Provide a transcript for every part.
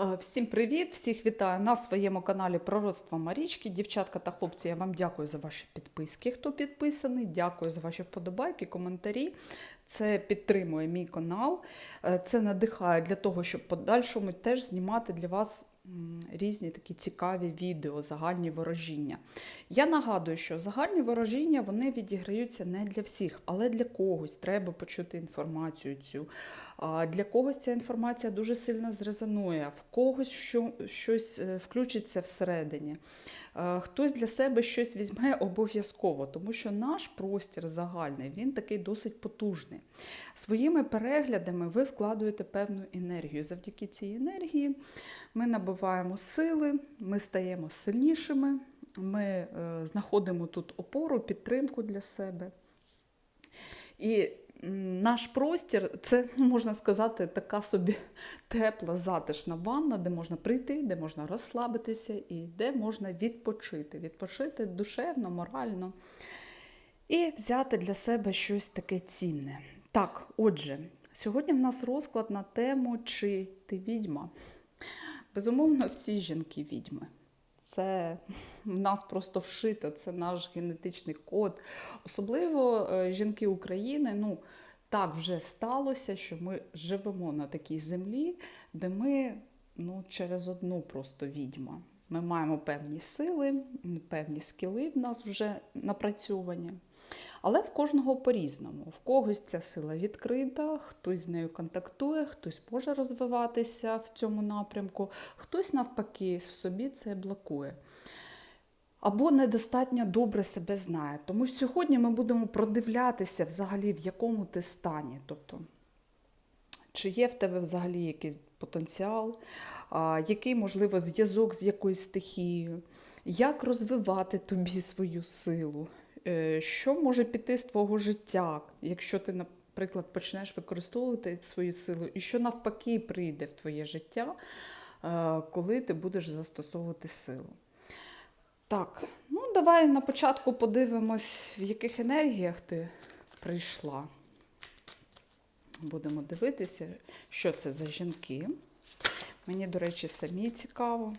Е, Всім привіт! Всіх вітаю на своєму каналі Пророцтво Марічки. Дівчатка та хлопці, я вам дякую за ваші підписки. Хто підписаний, дякую за ваші вподобайки, коментарі. Це підтримує мій канал. Е, Це надихає для того, щоб подальшому теж знімати для вас різні такі цікаві відео, загальні ворожіння. Я нагадую, що загальні ворожіння вони відіграються не для всіх, але для когось треба почути інформацію цю. Для когось ця інформація дуже сильно зрезонує, в когось що, щось е, включиться всередині. Е, Хтось для себе щось візьме обов'язково, тому що наш простір загальний він такий досить потужний. Своїми переглядами ви вкладуєте певну енергію. Завдяки цій енергії ми набуваємо сили, ми стаємо сильнішими, ми е, знаходимо тут опору, підтримку для себе. І наш простір це, можна сказати, така собі тепла, затишна ванна, де можна прийти, де можна розслабитися і де можна відпочити. Відпочити душевно, морально і взяти для себе щось таке цінне. Так, отже, сьогодні в нас розклад на тему, чи ти відьма. Безумовно, всі жінки відьми. Це в нас просто вшито, це наш генетичний код. Особливо е, жінки України. Ну, так вже сталося, що ми живемо на такій землі, де ми ну, через одну просто відьма. Ми маємо певні сили, певні скіли в нас вже напрацьовані. Але в кожного по-різному. В когось ця сила відкрита, хтось з нею контактує, хтось може розвиватися в цьому напрямку, хтось навпаки в собі це блокує. Або недостатньо добре себе знає. Тому що сьогодні ми будемо продивлятися взагалі, в якому ти стані. Тобто, чи є в тебе взагалі якийсь потенціал, який, можливо, зв'язок з якоюсь стихією, як розвивати тобі свою силу, що може піти з твого життя, якщо ти, наприклад, почнеш використовувати свою силу, і що навпаки прийде в твоє життя, е, коли ти будеш застосовувати силу. Так, ну давай на початку подивимось, в яких енергіях ти прийшла. Будемо дивитися, що це за жінки. Мені, до речі, самі цікаво.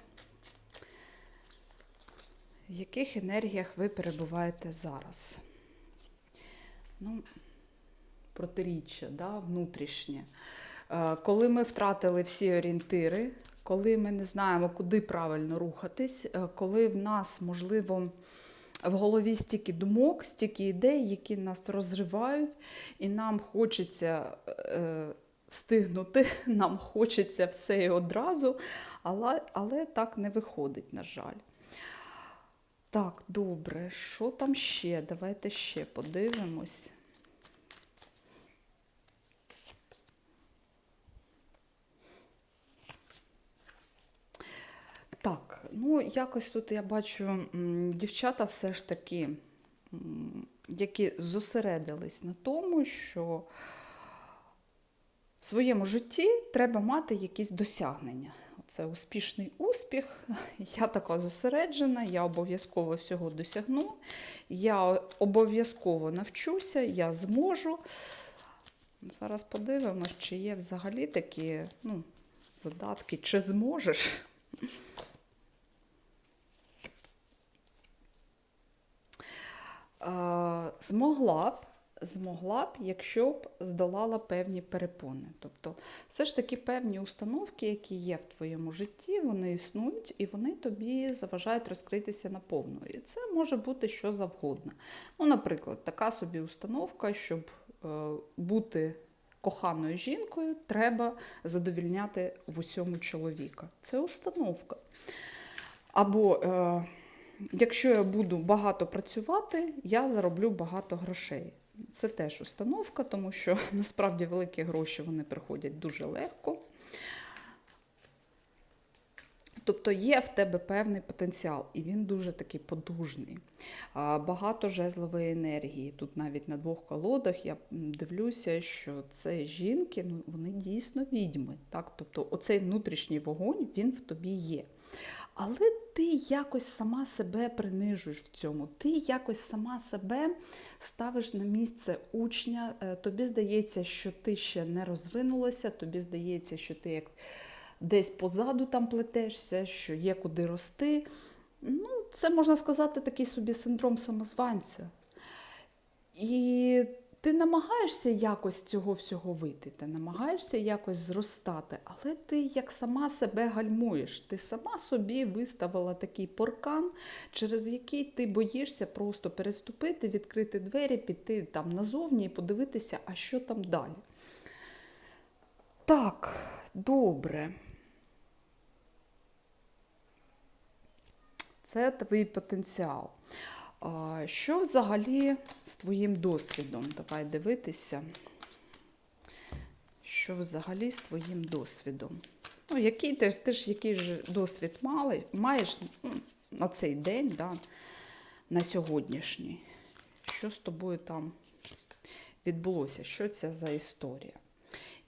В яких енергіях ви перебуваєте зараз? Ну, протиріччя, да, внутрішнє. Е, Коли ми втратили всі орієнтири, коли ми не знаємо, куди правильно рухатись, е, коли в нас, можливо, в голові стільки думок, стільки ідей, які нас розривають, і нам хочеться е, встигнути, нам хочеться все і одразу, але, але так не виходить, на жаль. Так, добре, що там ще? Давайте ще подивимось. Так, ну якось тут я бачу дівчата все ж таки, які зосередились на тому, що в своєму житті треба мати якісь досягнення. Це успішний успіх. Я така зосереджена, я обов'язково всього досягну, я обов'язково навчуся, я зможу. Зараз подивимось, чи є взагалі такі ну, задатки, чи зможеш. Змогла б, змогла б, якщо б здолала певні перепони. Тобто, все ж таки певні установки, які є в твоєму житті, вони існують і вони тобі заважають розкритися наповну. І це може бути що завгодно. Ну, наприклад, така собі установка, щоб е, бути коханою жінкою, треба задовільняти в усьому чоловіка. Це установка. Або е, якщо я буду багато працювати, я зароблю багато грошей. Це теж установка, тому що насправді великі гроші вони приходять дуже легко. Тобто є в тебе певний потенціал, і він дуже такий подужний. Багато жезлової енергії. Тут навіть на двох колодах я дивлюся, що це жінки, ну вони дійсно відьми. Так? Тобто оцей внутрішній вогонь він в тобі є. Але ти якось сама себе принижуєш в цьому. Ти якось сама себе ставиш на місце учня. Е, Тобі здається, що ти ще не розвинулася, тобі здається, що ти як десь позаду там плетешся, що є куди рости. Ну, це можна сказати такий собі синдром самозванця. І ти намагаєшся якось цього всього вийти, ти намагаєшся якось зростати, але ти як сама себе гальмуєш. Ти сама собі виставила такий поркан, через який ти боїшся просто переступити, відкрити двері, піти там назовні і подивитися, а що там далі. Так, добре. Це твій потенціал. Що взагалі з твоїм досвідом? Давай дивитися. Що взагалі з твоїм досвідом? Ну, який ти, ти ж який ж досвід мали, маєш ну, на цей день, да, на сьогоднішній? Що з тобою там відбулося? Що це за історія?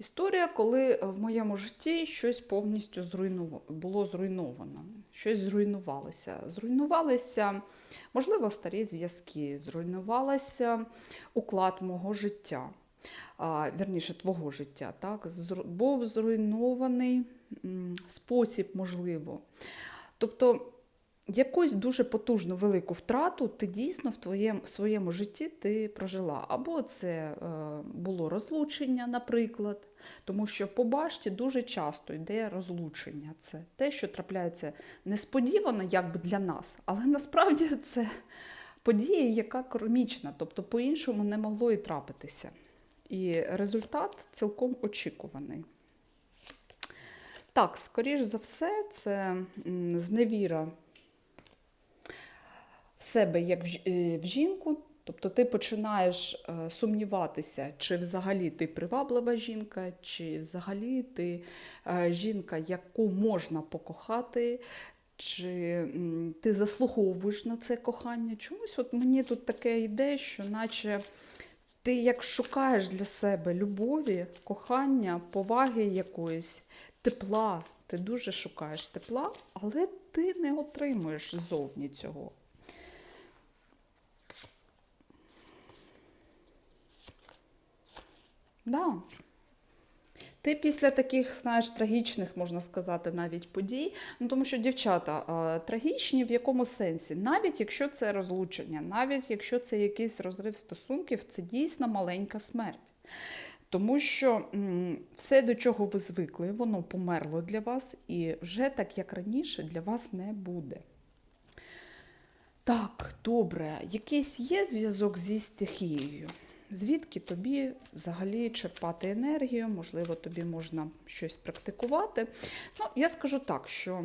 Історія, коли в моєму житті щось повністю зруйнов... було зруйновано, щось зруйнувалося. Зруйнувалися, можливо, старі зв'язки, зруйнувалося уклад мого життя, а, вірніше, твого життя. Так? Зру- Був зруйнований м, спосіб, можливо. Тобто, якусь дуже потужну велику втрату ти дійсно в твоєму своєму житті ти прожила. Або це е, було розлучення, наприклад, тому що по башті дуже часто йде розлучення. Це те, що трапляється несподівано, якби для нас, але насправді це подія, яка кармічна, тобто по-іншому не могло і трапитися. І результат цілком очікуваний. Так, скоріш за все, це зневіра в себе як в е, жінку. Тобто ти починаєш е, сумніватися, чи взагалі ти приваблива жінка, чи взагалі ти е, жінка, яку можна покохати, чи ти заслуговуєш на це кохання. Чомусь от мені тут таке йде, що наче ти як шукаєш для себе любові, кохання, поваги якоїсь, тепла. Ти дуже шукаєш тепла, але ти не отримуєш ззовні цього. Да. Ти після таких, знаєш, трагічних, можна сказати, навіть подій. Ну, тому що дівчата трагічні в якому сенсі? Навіть якщо це розлучення, навіть якщо це якийсь розрив стосунків, це дійсно маленька смерть. Тому що все, до чого ви звикли, воно померло для вас, і вже так, як раніше, для вас не буде. Так, добре, якийсь є зв'язок зі стихією? Звідки тобі взагалі черпати енергію? Можливо, тобі можна щось практикувати. Ну, я скажу так, що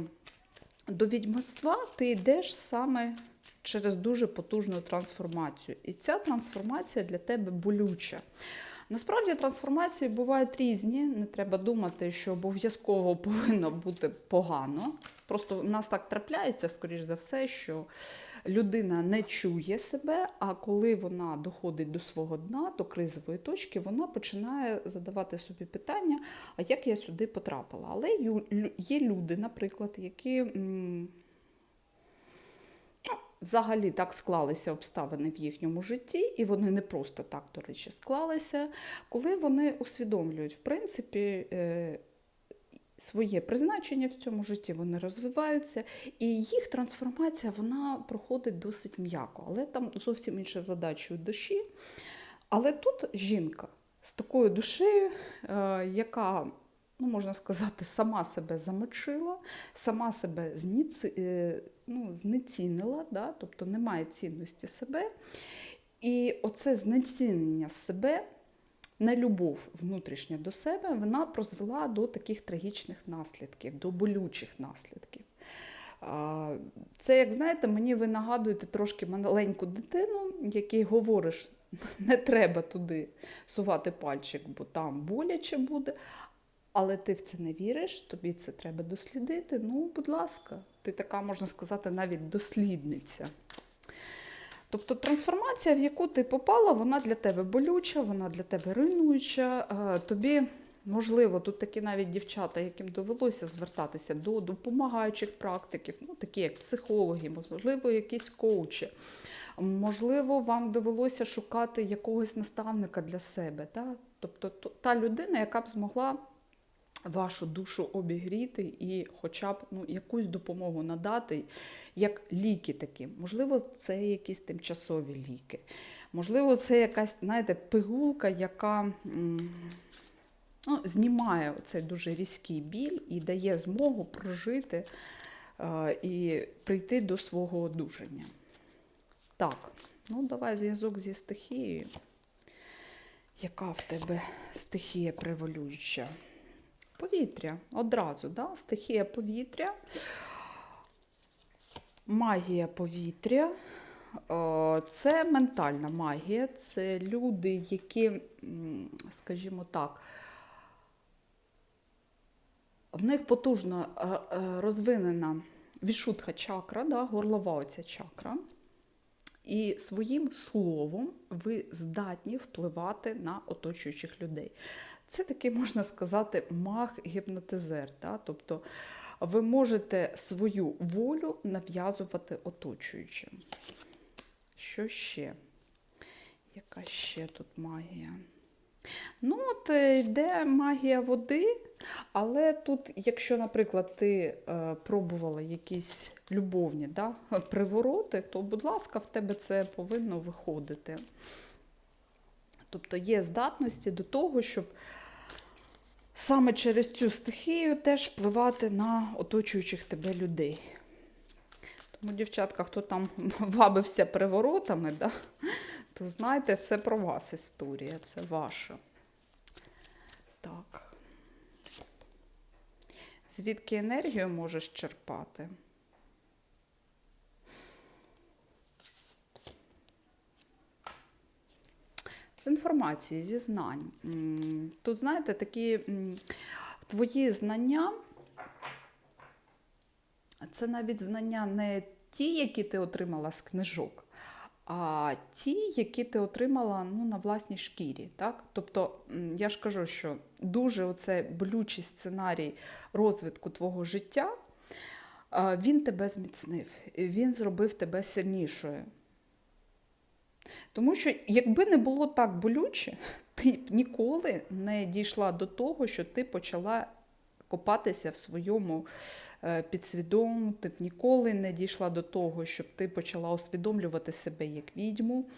до відьмоства ти йдеш саме через дуже потужну трансформацію. І ця трансформація для тебе болюча. Насправді трансформації бувають різні. Не треба думати, що обов'язково повинно бути погано. Просто в нас так трапляється, скоріш за все, що людина не чує себе, а коли вона доходить до свого дна, до кризової точки, вона починає задавати собі питання, а як я сюди потрапила. Але є люди, наприклад, які. Взагалі так склалися обставини в їхньому житті, і вони не просто так, до речі, склалися, коли вони усвідомлюють, в принципі, е, своє призначення в цьому житті, вони розвиваються, і їх трансформація вона проходить досить м'яко, але там зовсім інша задача у душі. Але тут жінка з такою душею, е, яка, ну, можна сказати, сама себе замочила, сама себе зніци, е, ну, знецінила, да? тобто немає цінності себе. І оце знецінення себе, нелюбов внутрішня до себе, вона призвела до таких трагічних наслідків, до болючих наслідків. Це, як знаєте, мені ви нагадуєте трошки маленьку дитину, якій говориш, не треба туди сувати пальчик, бо там боляче буде. Але ти в це не віриш, тобі це треба дослідити. Ну, будь ласка, ти така, можна сказати, навіть дослідниця. Тобто трансформація, в яку ти попала, вона для тебе болюча, вона для тебе руйнуюча. Е, Тобі, можливо, тут такі навіть дівчата, яким довелося звертатися до допомагаючих практиків, ну, такі як психологи, можливо, якісь коучі. Можливо, вам довелося шукати якогось наставника для себе. Да? Тобто та людина, яка б змогла вашу душу обігріти і хоча б ну, якусь допомогу надати, як ліки такі. Можливо, це якісь тимчасові ліки. Можливо, це якась, знаєте, пигулка, яка ну, знімає цей дуже різкий біль і дає змогу прожити е, і прийти до свого одужання. Так, ну давай зв'язок зі стихією. Яка в тебе стихія превалююча? Повітря одразу, да? стихія повітря, магія повітря. Е, Це ментальна магія, це люди, які, скажімо так, в них потужно е, е, розвинена вішутха чакра, да, горлова оця чакра. І своїм словом ви здатні впливати на оточуючих людей. Це такий, можна сказати, маг-гіпнотизер. Да? Тобто ви можете свою волю нав'язувати оточуючим. Що ще? Яка ще тут магія? Ну, от е, йде магія води, але тут, якщо, наприклад, ти е, пробувала якісь любовні да, привороти, то, будь ласка, в тебе це повинно виходити. Тобто є здатності до того, щоб саме через цю стихію теж впливати на оточуючих тебе людей. Тому, дівчатка, хто там вабився приворотами, да, то знайте, це про вас історія, це ваша. Так. Звідки енергію можеш черпати? З інформації, зі знань. Тут, знаєте, такі твої знання, це навіть знання не ті, які ти отримала з книжок, а ті, які ти отримала ну, на власній шкірі. Так? Тобто, я ж кажу, що дуже оце болючий сценарій розвитку твого життя, він тебе зміцнив, він зробив тебе сильнішою. Тому що, якби не було так болюче, ти б ніколи не дійшла до того, що ти почала копатися в своєму е, підсвідомому, ти б ніколи не дійшла до того, щоб ти почала усвідомлювати себе як відьму,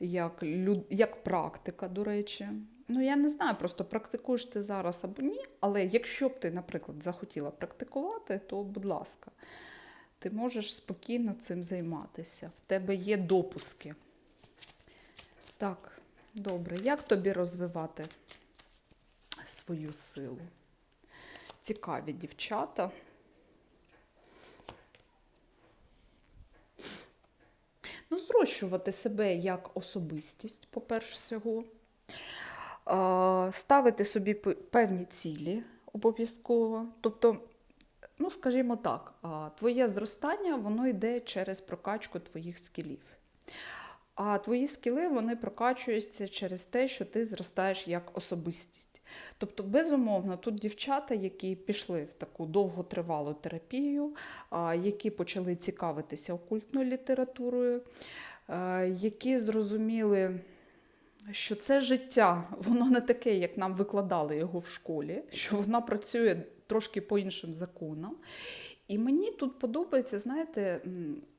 як, люд... як практика, до речі. Ну, я не знаю, просто практикуєш ти зараз або ні, але якщо б ти, наприклад, захотіла практикувати, то, будь ласка, ти можеш спокійно цим займатися. В тебе є допуски. Так, добре. Як тобі розвивати свою силу? Цікаві дівчата. Ну, зрощувати себе як особистість, по-перше всього. Ставити собі певні цілі обов'язково. Тобто, ну, скажімо так, твоє зростання воно йде через прокачку твоїх скілів. А твої скіли вони прокачуються через те, що ти зростаєш як особистість. Тобто, безумовно, тут дівчата, які пішли в таку довготривалу терапію, які почали цікавитися окультною літературою, які зрозуміли, що це життя, воно не таке, як нам викладали його в школі, що вона працює трошки по іншим законам. І мені тут подобається, знаєте,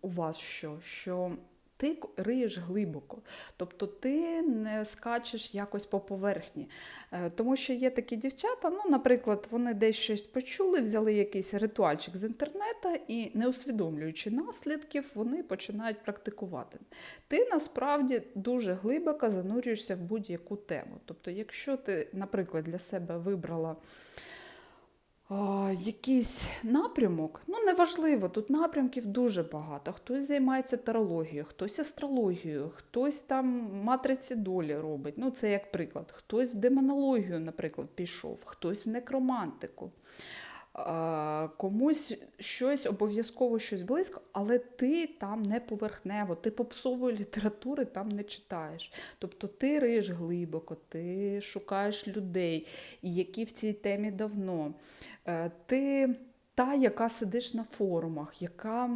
у вас що? що ти риєш глибоко, тобто ти не скачеш якось по поверхні. Е, Тому що є такі дівчата, ну, наприклад, вони десь щось почули, взяли якийсь ритуальчик з інтернету і, не усвідомлюючи наслідків, вони починають практикувати. Ти насправді дуже глибоко занурюєшся в будь-яку тему. Тобто, якщо ти, наприклад, для себе вибрала якийсь напрямок, ну неважливо, тут напрямків дуже багато. Хтось займається тарологією, хтось астрологією, хтось там матриці долі робить. Ну, це як приклад. Хтось в демонологію, наприклад, пішов, хтось в некромантику. Комусь щось обов'язково щось близько, але ти там не поверхнево, ти попсової літератури там не читаєш. Тобто ти риєш глибоко, ти шукаєш людей, які в цій темі давно. Е, Ти та, яка сидиш на форумах, яка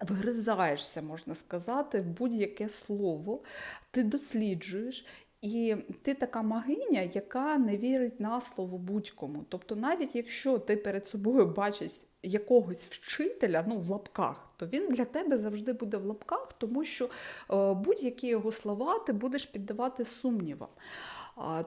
вгризаєшся, можна сказати, в будь-яке слово, ти досліджуєш І ти така магиня, яка не вірить на слово будь-кому. Тобто, навіть якщо ти перед собою бачиш якогось вчителя, ну в лапках, то він для тебе завжди буде в лапках, тому що е, будь-які його слова ти будеш піддавати сумнівам.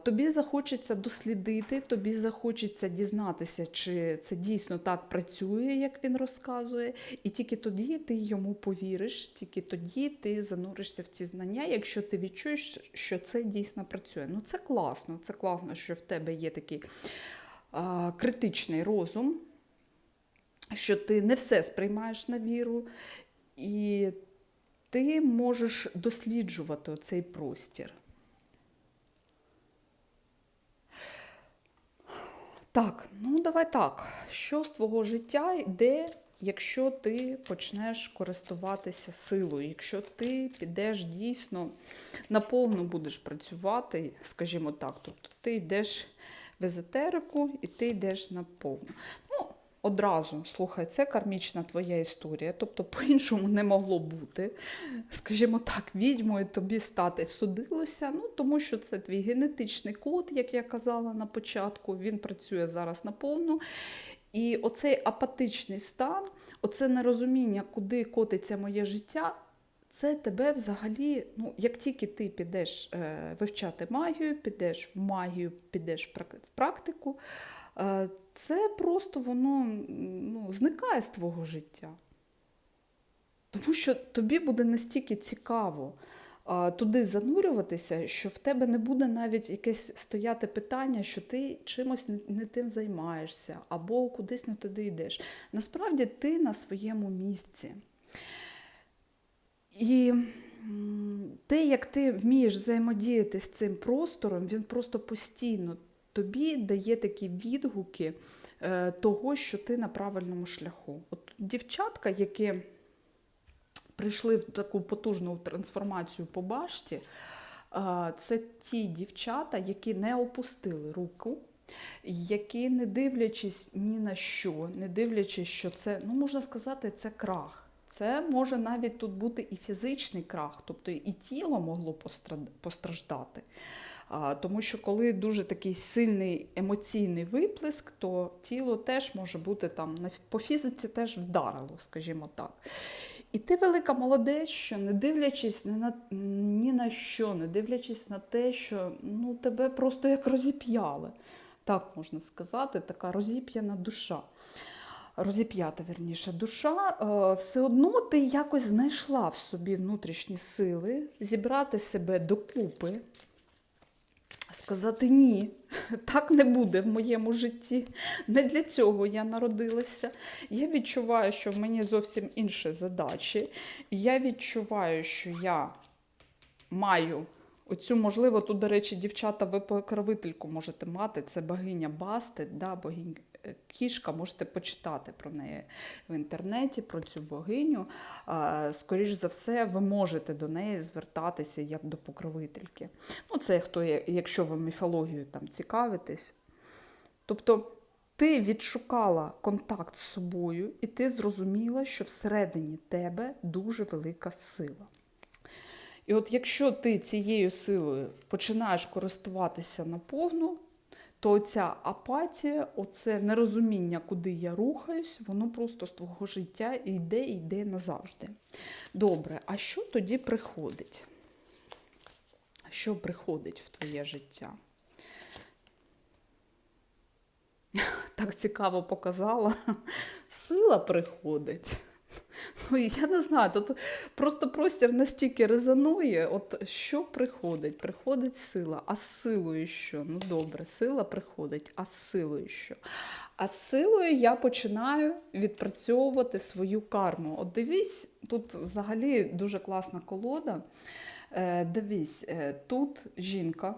Тобі захочеться дослідити, тобі захочеться дізнатися, чи це дійсно так працює, як він розказує, і тільки тоді ти йому повіриш, тільки тоді ти зануришся в ці знання, якщо ти відчуєш, що це дійсно працює. Ну це класно, це класно, що в тебе є такий а, критичний розум, що ти не все сприймаєш на віру, і ти можеш досліджувати цей простір. Так, ну давай так. Що з твого життя йде, якщо ти почнеш користуватися силою, якщо ти підеш дійсно наповну будеш працювати, скажімо так, тобто ти йдеш в езотерику і ти йдеш наповну. Одразу, слухай, це кармічна твоя історія, тобто по-іншому не могло бути. Скажімо так, відьмою тобі стати судилося, ну тому що це твій генетичний код, як я казала на початку, він працює зараз наповну. І оцей апатичний стан, оце нерозуміння, куди котиться моє життя, це тебе взагалі, ну, як тільки ти підеш е, вивчати магію, підеш в магію, підеш в практику. Е, це просто воно ну, зникає з твого життя. Тому що тобі буде настільки цікаво а, туди занурюватися, що в тебе не буде навіть якесь стояти питання, що ти чимось не, тим займаєшся, або кудись не туди йдеш. Насправді ти на своєму місці. І те, як ти вмієш взаємодіяти з цим простором, він просто постійно тобі дає такі відгуки е, того, що ти на правильному шляху. От дівчатка, які прийшли в таку потужну трансформацію по башті, е, це ті дівчата, які не опустили руку. Які, не дивлячись ні на що, не дивлячись, що це, ну можна сказати, це крах. Це може навіть тут бути і фізичний крах, тобто і тіло могло постраждати. Тому що коли дуже такий сильний емоційний виплеск, то тіло теж може бути там по фізиці теж вдарило, скажімо так. І ти велика молодець, що не дивлячись ні на ні на що, не дивлячись на те, що ну, тебе просто як розіп'яли. Так можна сказати, така розіп'яна душа. Розіп'ята, верніше, душа, е, все одно ти якось знайшла в собі внутрішні сили зібрати себе докупи, сказати ні, так не буде в моєму житті. Не для цього я народилася. Я відчуваю, що в мені зовсім інші задачі. Я відчуваю, що я маю. Оцю, можливо, тут, до речі, дівчата, ви покровительку можете мати. Це богиня Басти, да, богиня кішка, можете почитати про неї в інтернеті, про цю богиню. Скоріше за все, ви можете до неї звертатися як до покровительки. Ну, це хто, якщо ви міфологією там цікавитесь. Тобто ти відшукала контакт з собою, і ти зрозуміла, що всередині тебе дуже велика сила. І от якщо ти цією силою починаєш користуватися наповну, то ця апатія, оце нерозуміння, куди я рухаюсь, воно просто з твого життя йде і йде назавжди. Добре, а що тоді приходить? Що приходить в твоє життя? Так цікаво показала. Сила приходить. Ну, я не знаю, тут просто простір настільки резонує, от що приходить? Приходить сила, а з силою що? Ну добре, сила приходить, а з силою що? А з силою я починаю відпрацьовувати свою карму. От дивись, тут взагалі дуже класна колода. Е, дивись, е, тут жінка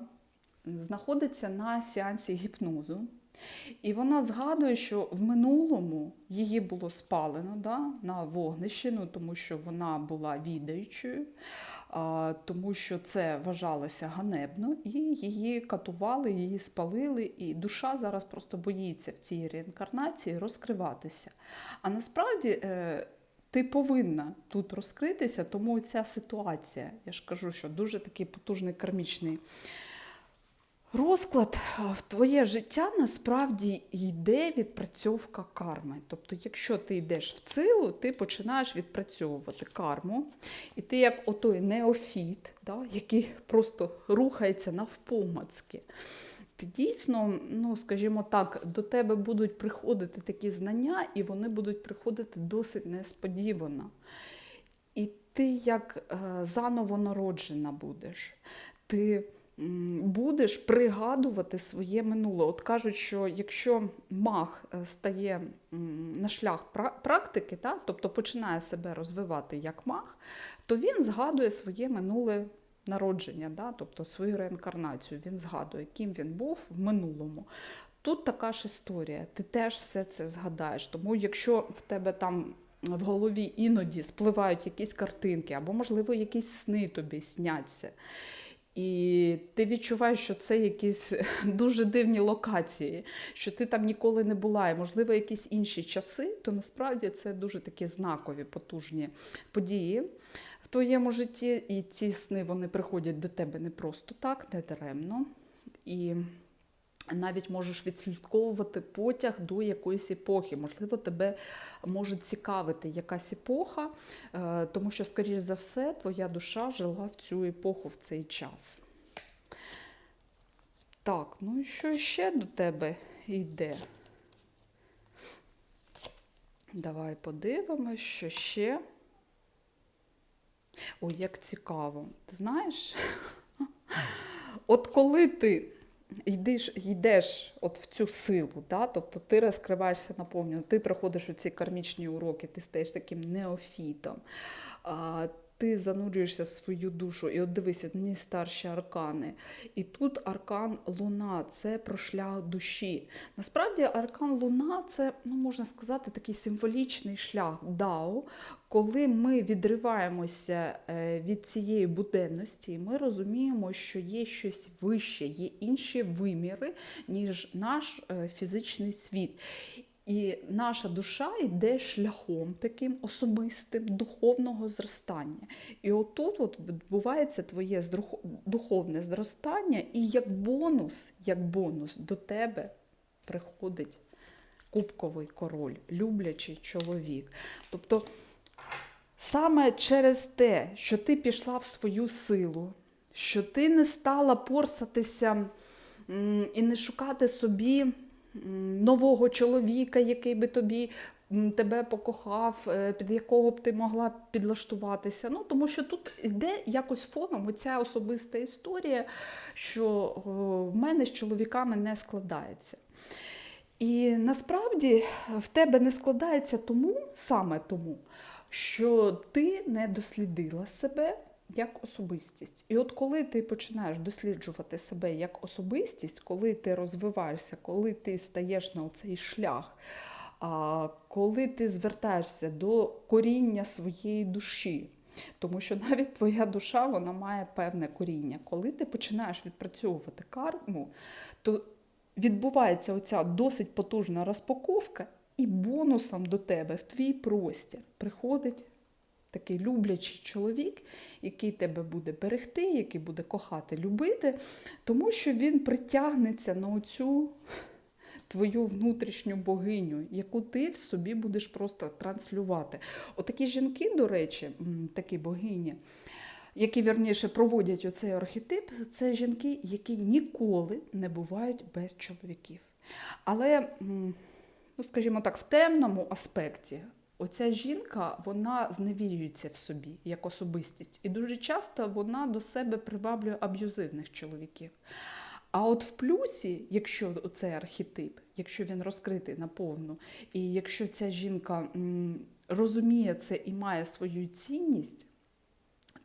знаходиться на сеансі гіпнозу. І вона згадує, що в минулому її було спалено да, на вогнищі, ну, тому що вона була відаючою, а, тому що це вважалося ганебно, і її катували, її спалили, і душа зараз просто боїться в цій реінкарнації розкриватися. А насправді. Е, ти повинна тут розкритися, тому ця ситуація, я ж кажу, що дуже такий потужний кармічний розклад в твоє життя насправді йде відпрацьовка карми. Тобто, якщо ти йдеш в силу, ти починаєш відпрацьовувати карму, і ти як отой неофіт, да, який просто рухається навпомацьки. Ти дійсно, ну скажімо так, до тебе будуть приходити такі знання, і вони будуть приходити досить несподівано. І ти як е, заново народжена будеш. Ти будеш пригадувати своє минуле. От кажуть, що якщо маг е, стає на шлях практики, та, тобто починає себе розвивати як маг, то він згадує своє минуле народження, да, тобто свою реінкарнацію. Він згадує, ким він був в минулому. Тут така ж історія, ти теж все це згадаєш. Тому якщо в тебе там в голові іноді спливають якісь картинки, або, можливо, якісь сни тобі сняться. І ти відчуваєш, що це якісь дуже дивні локації, що ти там ніколи не була, і, можливо, якісь інші часи, то насправді це дуже такі знакові, потужні події в твоєму житті. І ці сни вони приходять до тебе не просто так, не даремно. І навіть можеш відслідковувати потяг до якоїсь епохи. Можливо, тебе може цікавити якась епоха, е, тому що, скоріш за все, твоя душа жила в цю епоху в цей час. Так, ну і що ще до тебе йде? Давай подивимось, що ще. Ой, як цікаво. Ти знаєш? От коли ти йдеш, йдеш от в цю силу, да? тобто ти розкриваєшся наповню, ти проходиш у ці кармічні уроки, ти стаєш таким неофітом, ти занурюєшся в свою душу. І от дивись, от мені старші аркани. І тут аркан Луна це про шлях душі. Насправді, аркан Луна це, ну можна сказати, такий символічний шлях Дао, коли ми відриваємося е, від цієї буденності, ми розуміємо, що є щось вище, є інші виміри, ніж наш е, фізичний світ. І наша душа йде шляхом таким особистим духовного зростання. І отут от відбувається твоє духовне зростання, і як бонус, як бонус до тебе приходить кубковий король, люблячий чоловік. Тобто Саме через те, що ти пішла в свою силу, що ти не стала порсатися і не шукати собі нового чоловіка, який би тобі тебе покохав, е, під якого б ти могла підлаштуватися. Ну, тому що тут йде якось фоном оця особиста історія, що в мене з чоловіками не складається. І насправді в тебе не складається тому, саме тому, що ти не дослідила себе як особистість. І от коли ти починаєш досліджувати себе як особистість, коли ти розвиваєшся, коли ти стаєш на цей шлях, коли ти звертаєшся до коріння своєї душі, тому що навіть твоя душа вона має певне коріння. Коли ти починаєш відпрацьовувати карму, то відбувається оця досить потужна розпаковка, і бонусом до тебе в твій простір приходить такий люблячий чоловік, який тебе буде берегти, який буде кохати, любити, тому що він притягнеться на оцю твою внутрішню богиню, яку ти в собі будеш просто транслювати. Отакі жінки, до речі, такі богині, які вірніше проводять оцей архетип, це жінки, які ніколи не бувають без чоловіків. Але, ну, скажімо так, в темному аспекті. Оця жінка вона зневірюється в собі як особистість, і дуже часто вона до себе приваблює аб'юзивних чоловіків. А от в плюсі, якщо цей архетип, якщо він розкритий наповну, і якщо ця жінка розуміє це і має свою цінність,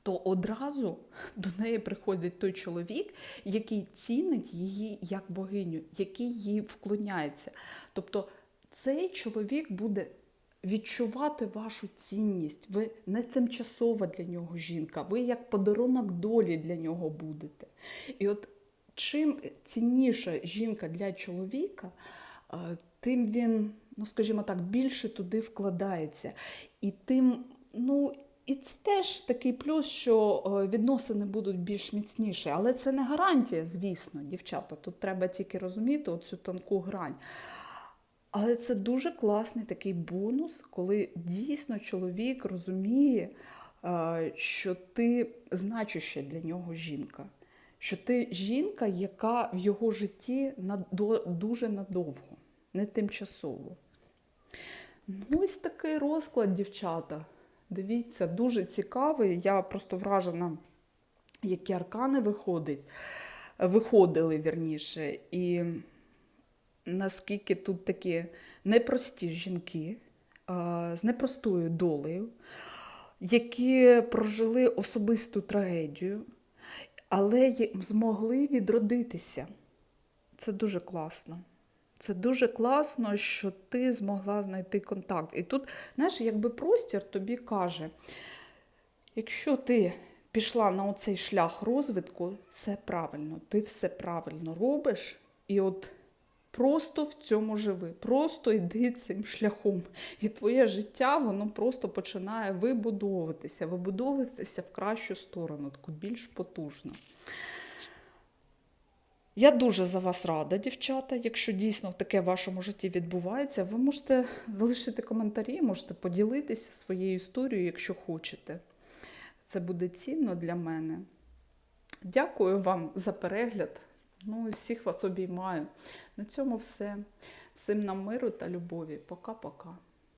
то одразу до неї приходить той чоловік, який цінить її як богиню, який їй вклоняється. Тобто цей чоловік буде відчувати вашу цінність. Ви не тимчасова для нього жінка, ви як подарунок долі для нього будете. І от чим цінніша жінка для чоловіка, е, тим він ну скажімо так, більше туди вкладається. І тим, ну. І це теж такий плюс, що е, відносини будуть більш міцніші. Але це не гарантія, звісно, дівчата. Тут треба тільки розуміти оцю тонку грань. Але це дуже класний такий бонус, коли дійсно чоловік розуміє, що ти значуща для нього жінка. Що ти жінка, яка в його житті дуже надовго, не тимчасово. Ну, ось такий розклад, дівчата. Дивіться, дуже цікавий. Я просто вражена, які аркани виходить, виходили вірніше. І наскільки тут такі непрості жінки з непростою долею, які прожили особисту трагедію, але змогли відродитися. Це дуже класно. Це дуже класно, що ти змогла знайти контакт. І тут, знаєш, якби простір тобі каже, якщо ти пішла на оцей шлях розвитку, все правильно, ти все правильно робиш, і от просто в цьому живи, просто йди цим шляхом. І твоє життя воно просто починає вибудовуватися, вибудовуватися в кращу сторону, таку більш потужну. Я дуже за вас рада, дівчата. Якщо дійсно таке в вашому житті відбувається, ви можете залишити коментарі, можете поділитися своєю історією, якщо хочете. Це буде цінно для мене. Дякую вам за перегляд. Ну і всіх вас обіймаю. На цьому все. Всім нам миру та любові. Пока-пока.